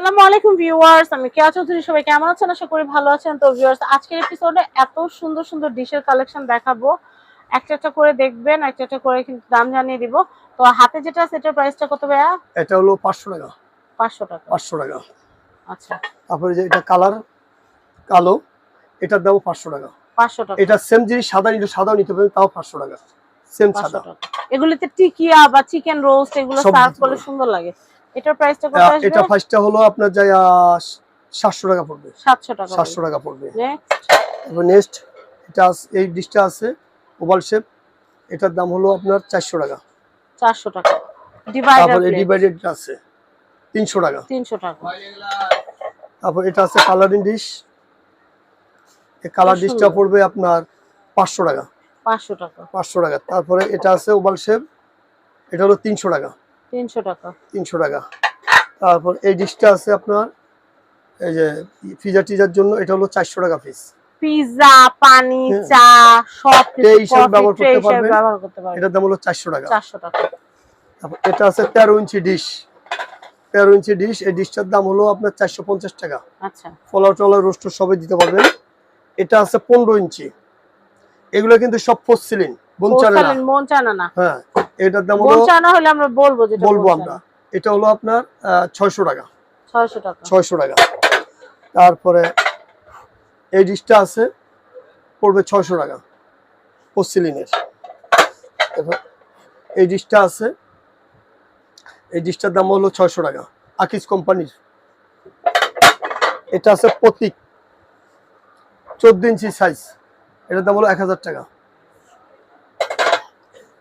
আসসালামু আলাইকুম ভিউয়ার্স আমি কেয়া চৌধুরী সবাই কেমন আছেন? আশা করি ভালো আছেন। তো ভিউয়ার্স আজকের এপিসোডে এত সুন্দর সুন্দর ডিশের কালেকশন দেখাবো। একটা একটা করে দেখবেন একটা একটা করে কিন্তু দাম জানিয়ে দিব। তো হাতে যেটা আছে প্রাইসটা কত ভাইয়া? এটা হলো পাঁচশো টাকা। পাঁচশো টাকা। পাঁচশো টাকা। আচ্ছা। তারপরে যে এটা কালার কালো এটার দাম পাঁচশো টাকা। পাঁচশো টাকা। এটা সেম জিনিস সাদা নিতে সাদাও নিতে পারবেন তাও পাঁচশো টাকা। সেম সাদা। টাকা। এগুলিতে টিকিয়া বা চিকেন রোস্ট এগুলো সার্ভ করলে সুন্দর লাগে। এটার প্রাইসটা কত আসবে? এটা ফার্স্টটা হলো আপনার যাই সাতশো টাকা পড়বে। সাতশো টাকা সাতশো টাকা পড়বে। নেক্সট তারপর নেক্সট এটা এই ডিশটা আছে ওভাল শেপ এটার দাম হলো আপনার চারশো টাকা। চারশো টাকা। ডিভাইডার তারপর এই ডিভাইডেড আছে তিনশো টাকা। তিনশো টাকা। তারপর এটা আছে কালারিং ডিশ এই কালার ডিশটা পড়বে আপনার পাঁচশো টাকা। পাঁচশো টাকা। পাঁচশো টাকা। তারপরে এটা আছে ওভাল শেপ এটা হলো তিনশো টাকা। তিনশো টাকা। তিনশো টাকা। তারপর এই ডিশটা আছে আপনার এই যে পিজা টিজার জন্য এটা হলো চারশো টাকা পিস পিৎজা পানি হ্যাঁ। চা সব ট্রে ব্যবহার করতে পারবেন। এটার দাম হলো চারশো টাকা। চারশো টাকা। তারপর এটা আছে তেরো ইঞ্চি ডিশ তেরো ইঞ্চি ডিশ এই ডিশটার দাম হলো আপনার চারশো পঞ্চাশ টাকা। আচ্ছা। ফলাও টলাও রোস্ট সবই দিতে পারবেন। এটা আছে পনেরো ইঞ্চি। এগুলো কিন্তু সব ফসিলিন বনচানে না। পোস্টালিন চানা না। হ্যাঁ। এটার দাম হলো হলে আমরা বলব যেটা বলব আমরা। এটা হলো আপনার ছয়শো টাকা। ছয়শো টাকা। ছয়শো টাকা। তারপরে এই ডিশটা আছে পড়বে ছয়শো টাকা পসিলিনের এই ডিশটা আছে এই ডিশটার দাম হলো ছয়শো টাকা আকিস কোম্পানির। এটা আছে প্রতীক চোদ্দ ইঞ্চি সাইজ এটার দাম হলো এক হাজার টাকা।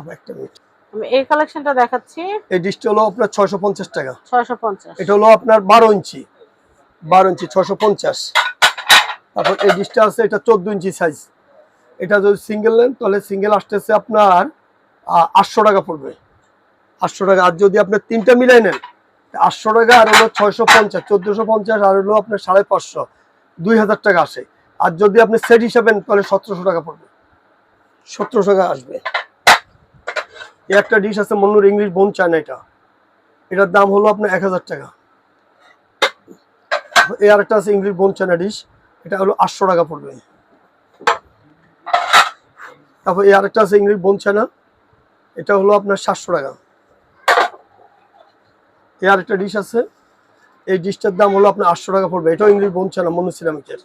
আবার একটা মিনিট আমি এই কালেকশনটা দেখাচ্ছি। এই ডিশটা হলো আপনার ছয়শো পঞ্চাশ টাকা। ছয়শো পঞ্চাশ। এটা হলো আপনার বারো ইঞ্চি। বারো ইঞ্চি ছশো পঞ্চাশ। তারপর এই ডিশটা আছে এটা চোদ্দ ইঞ্চি সাইজ এটা যদি সিঙ্গেল নেন তাহলে সিঙ্গেল আসতেছে আপনার আটশো টাকা পড়বে। আটশো টাকা। আর যদি আপনার তিনটা মিলাই নেন আটশো টাকা আর হলো ছয়শো পঞ্চাশ চোদ্দোশো পঞ্চাশ আর হলো আপনার সাড়ে পাঁচশো দুই হাজার টাকা আসে। আর যদি আপনি সেট হিসাবে নেন তাহলে সতেরোশো টাকা পড়বে। সতেরোশো টাকা আসবে। একটা ডিশ আছে মন্নুর ইংলিশ বোন চায়না এটা। এটার দাম হলো আপনার এক হাজার টাকা। এই আরেকটা আছে ইংলিশ বোন চানা ডিশ এটা হলো আটশো টাকা পড়বে। তারপর এই আরেকটা আছে ইংলিশ বোন চানা এটা হলো আপনার সাতশো টাকা। এই আরেকটা ডিশ আছে, এই ডিশটার দাম হলো আপনার আটশো টাকা পড়বে। এটাও ইংলিশ বোন চানা মনু সিরামিকের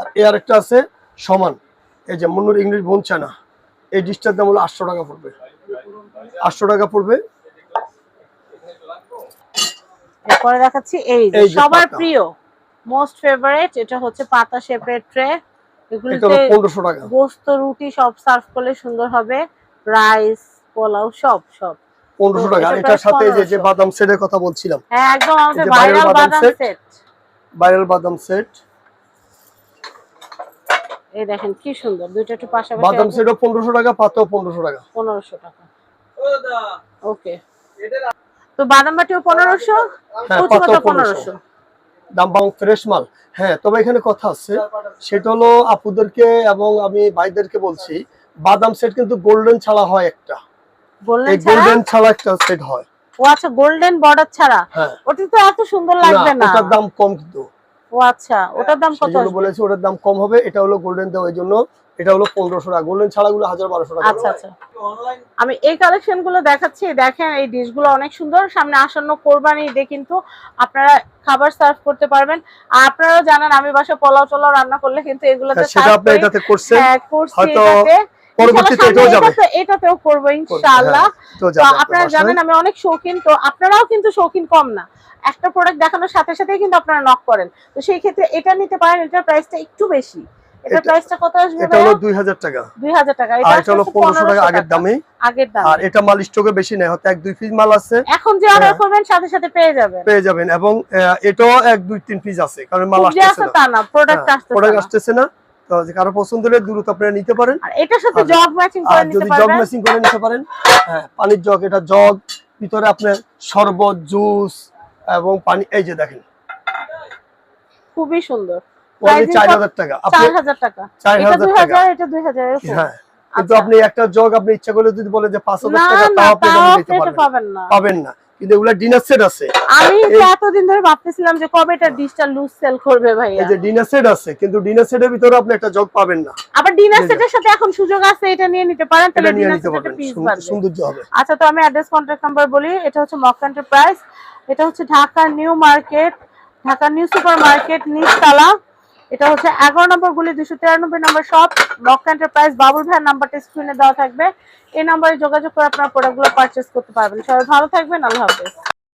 আর এই আরেকটা আছে সমান, এই যে মন্নুর ইংলিশ বোন চানা এই ডিশটার দাম হলো আটশো টাকা পড়বে। আটশো টাকা পড়বে। এরপরে দেখাচ্ছি এই সবার প্রিয় মোস্ট ফেভারিট এটা হচ্ছে পাতা শেপের ট্রে এগুলিতে টাকা। গোস্ত রুটি সব সার্ভ করলে সুন্দর হবে। রাইস পোলাও সব সব। পনেরোশো টাকা। এটার সাথে যে যে বাদাম সেটের কথা বলছিলাম। হ্যাঁ একদম আমাদের ভাইরাল বাদাম সেট ভাইরাল বাদাম সেট এই দেখেন কি সুন্দর দুইটা একটু পাশাপাশি বাদাম সেটও পনেরোশো টাকা পাতাও পনেরোশো টাকা। পনেরোশো টাকা। ওকে। তো বাদাম বাটিও পনেরোশো হ্যাঁ কচু পাতাও পাতা পনেরোশো। পনেরোশো। দাম বাং ফ্রেশ মাল। হ্যাঁ তবে এখানে কথা আছে সেটা হলো আপুদেরকে এবং আমি ভাইদেরকে বলছি বাদাম সেট কিন্তু গোল্ডেন ছাড়া হয় একটা। গোল্ডেন ছাড়া? গোল্ডেন ছাড়া একটা সেট হয়। ও আচ্ছা গোল্ডেন বর্ডার ছাড়া? হ্যাঁ। ওটা তো এত সুন্দর লাগবে না না। ওটার দাম কম কিন্তু। ও আচ্ছা ওটার দাম কত? বলেছি ওটার দাম কম হবে এটা হলো গোল্ডেন দেওয়া এই জন্য এটা হলো পনেরোশো টাকা। গোল্ডেন ছাড়া গুলো হাজার বারোশো টাকা। আচ্ছা আচ্ছা। আমি এই কালেকশনগুলো দেখাচ্ছি দেখেন এই ডিশগুলো অনেক সুন্দর। সামনে আসন্ন কোরবানি ঈদে কিন্তু আপনারা খাবার সার্ভ করতে পারবেন। আর আপনারাও জানেন আমি বাসা পোলাও টোলাও রান্না করলে কিন্তু এগুলোতে হ্যাঁ, সেটা আপনি এটাতে করছেন। হ্যাঁ, করছি এটাতে। পরবর্তীতে এটাও যাবে। এটাতেও করব ইনশাআল্লাহ হ্যাঁ, তো আপনার জানেন আমি অনেক শৌখিন তো আপনারাও কিন্তু শৌখিন কম না। একটা প্রোডাক্ট দেখানোর সাথে সাথেই কিন্তু আপনারা নক করেন। তো সেই ক্ষেত্রে এটা নিতে পারেন এটার প্রাইসটা একটু বেশি। এটার প্রাইসটা কত আসবে এটা হলো দুই হাজার টাকা। এটা হলো আসছে আগের দামে। আগের দাম। আর এটা মাল স্টকে বেশি নেই হয়তো এক দুই পিস মাল আছে। এখন যে অর্ডার হ্যাঁ। করবেন সাথে সাথে পেয়ে যাবেন। পেয়ে যাবেন। এবং এটাও এক দুই তিন পিস আছে কারণ মাল আছে না। প্রোডাক্ট আসছে না। তো কারও পছন্দ হলে দ্রুত আপনারা নিতে পারেন। এটার সাথে জগ ম্যাচিং করে নিতে যদি জগ পারবেন। করে নিতে পারেন হ্যাঁ পানির জগ এটা জগ ভিতরে আপনার শরবত জুস এবং পানি এই যে দেখেন। খুবই সুন্দর। টাকা। এটা হ্যাঁ কিন্তু আচ্ছা। আপনি একটা জগ আপনি ইচ্ছা করলে যদি বলে যে পাঁচ হাজার টাকা না। পাবেন না। কিন্তু এগুলা ডিনার সেট আছে। আমি এতদিন ধরে ভাবতেছিলাম যে কবে এটা ডিজিটাল লুজ সেল করবে ভাইয়া। এই যে ডিনার সেট আছে কিন্তু ডিনার সেটের ভিতরে আপনি একটা জগ পাবেন না। আবার ডিনার সেটের সাথে এখন সুযোগ আছে এটা নিয়ে নিতে পারেন তাহলে ডিনার সেটের পিস সৌন্দর্য হবে। আচ্ছা তো আমি অ্যাড্রেস কন্ট্যাক্ট নাম্বার বলি এটা হচ্ছে মক এন্টারপ্রাইজ এটা হচ্ছে Dhaka new market Dhaka new super market নিচতলা এটা হচ্ছে এগারো নম্বর গুলি দুশো তিরানব্বই number shop Mok enterprise Babul ভাইয়ের নাম্বারটা স্ক্রিনে দেওয়া থাকবে। এই নাম্বারে যোগাযোগ করে আপনার প্রোডাক্টগুলো পারচেস করতে পারবেন। সবাই ভালো থাকবেন, আল্লাহ হাফেজ।